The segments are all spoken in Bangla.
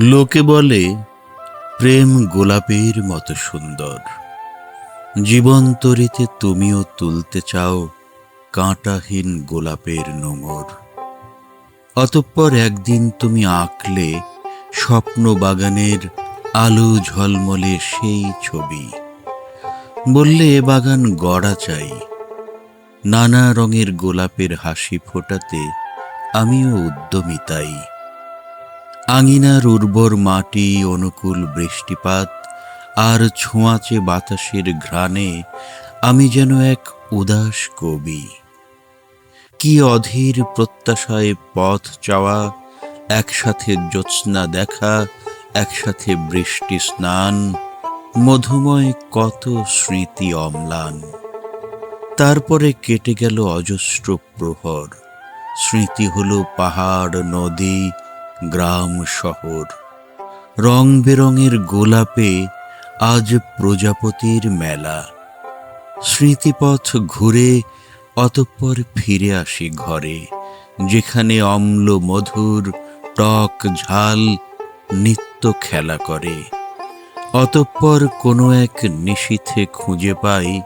লোকে বলে, প্রেম গোলাপের মতো সুন্দর। জীবন্তরিতে তুমিও তুলতে চাও কাঁটাহীন গোলাপের নোঙর। অতঃপর একদিন তুমি আঁকলে স্বপ্ন বাগানের আলো ঝলমলে সেই ছবি। বললে, এ বাগান গড়া চাই। নানা রঙের গোলাপের হাসি ফোটাতে আমিও উদ্যমী তাই। আঙিনার উর্বর মাটি, অনুকূল বৃষ্টিপাত, আর ছোঁয়াচে বাতাসের ঘ্রাণে আমি যেন এক উদাস কবি। কি অধীর প্রত্যাশায় পথ চাওয়া, একসাথে জ্যোৎস্না দেখা, একসাথে বৃষ্টি স্নান, মধুময় কত স্মৃতি অম্লান। তারপরে কেটে গেল অজস্র প্রহর, স্মৃতি হলো পাহাড়, নদী গ্রাম শহর। রং বেরঙের গোলাপে আজ প্রজাপতির মেলা। স্মৃতিপথ ঘুরে অতঃপর ফিরে আসি ঘরে, যেখানে অম্ল মধুর টক ঝাল নিত্য খেলা করে। অতঃপর কোনো এক নিশীথে খুঁজে পাই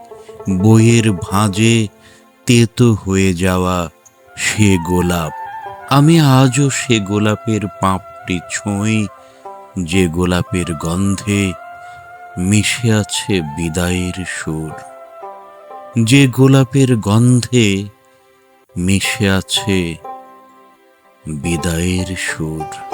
বইয়ের ভাঁজে তেতো হয়ে যাওয়া সে গোলাপ। আমি আজও সে গোলাপের পাপটি ছুঁই, যে গোলাপের গন্ধে মিশে আছে বিদায়ের সুর। যে গোলাপের গন্ধে মিশে আছে বিদায়ের সুর।